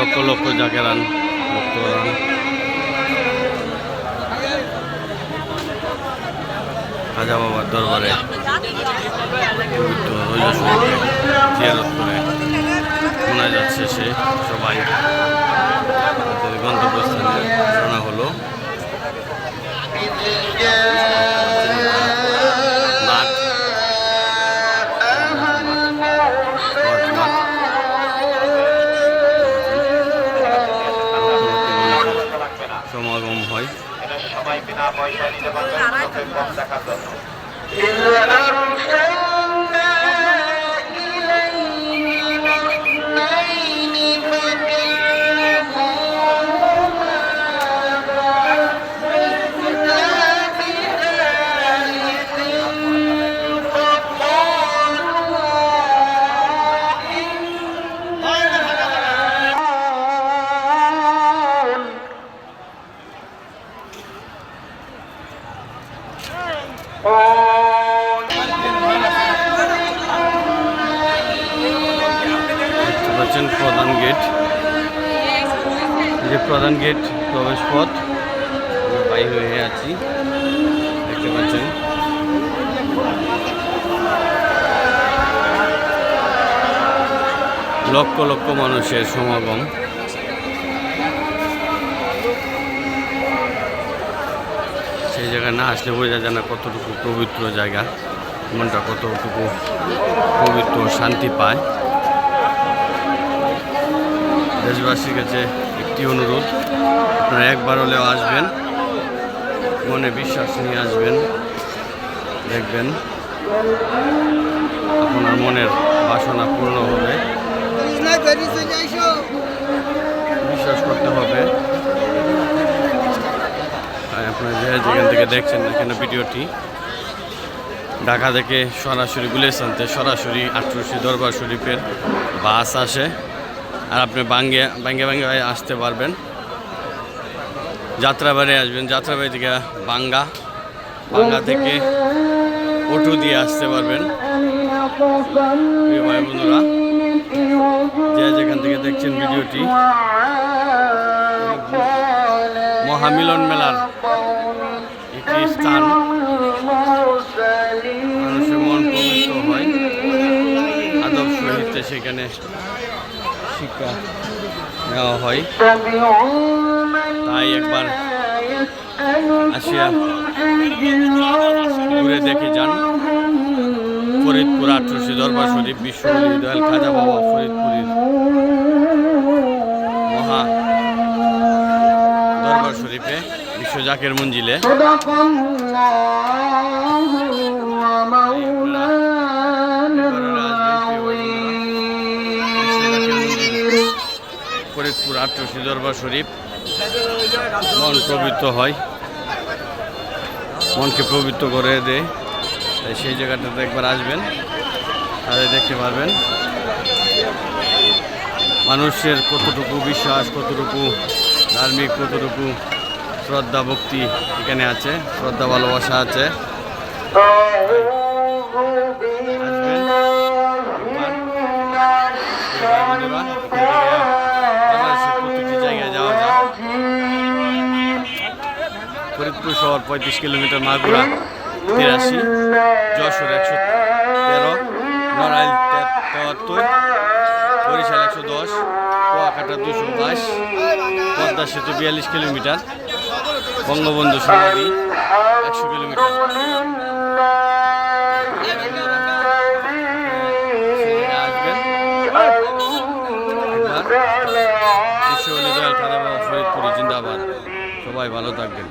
Lakh lakh জাগেরান run খাজা বাবার দরবারে শোনা যাচ্ছে সে সবাই গন্তব্যস্থানে রওনা হলো। সবাই বিনা পয়সায় নিতে পারবেন। কম দেখার জন্য। দেখতে প্রধান গেট। যে প্রধান গেট, প্রবেশ পথ। বাইর হয়ে আছি। দেখতে পাচ্ছেন। লক্ষ লক্ষ মানুষের সমাগম। সেই জায়গায় না আসলে বোঝা যায় না কতটুকু পবিত্র জায়গা মনটা কতটুকু পবিত্র শান্তি পায়। দেশবাসীর কাছে একটি অনুরোধ আপনারা একবার হলেও আসবেন মনে বিশ্বাস নিয়ে আসবেন দেখবেন আপনার মনের বাসনা পূর্ণ হবে। বিশ্বাস করতে হবে। আপনারা যেখান থেকে দেখছেন এখানে ভিডিওটি, ঢাকা থেকে সরাসরি গুলেসান্তে সরাসরি আটরশি দরবার শরীফের বাস আসে। আর আপনি বাঙ্গে বাঙ্গে বাঙ্গে আসতে পারবেন। যাত্রাবাড়ি আসবেন, যাত্রাবাড়ি থেকে বাঙ্গা বাঙ্গা থেকে অটো দিয়ে আসতে পারবেন। বন্ধুরা যে যেখান থেকে দেখছেন ভিডিওটি মহামিলন মেলার একটি স্থান। সেখানে শিক্ষা নেওয়া হয়। তাই একবার আসিয়া ঘুরে দেখে যান। ফরিদপুর আটরশি দরবার শরীফ বিশ্ব খাজা বাবা ফরিদপুরের শরীফে বিশ্ব জাকের মঞ্জিলে। ফরিদপুর আটরশি দরবার শরীফ। মন পবিত্র হয়। মনকে পবিত্র করে দেয় তাই সেই জায়গাটাতে একবার আসবেন। তাহলে দেখতে পারবেন। মানুষের কতটুকু বিশ্বাস, কতটুকু ধার্মিক, কতটুকু শ্রদ্ধা, ভক্তি এখানে আছে, শ্রদ্ধা, ভালোবাসা আছে। ফরিদপুর শহর, পঁয়ত্রিশ কিলোমিটার মাগুরা, তিরাশি, যশোর একশো তেরো, নড়াইল তে- তেয়াত্তর বরিশাল একশো দশ, কুয়াকাটা দুশো বাইশ, পদ্মা সেতু বিয়াল্লিশ কিলোমিটার। বঙ্গবন্ধু সমাধি একশো কিলোমিটার। ফরিদপুরি জিন্দাবাদ। সবাই ভালো থাকবেন।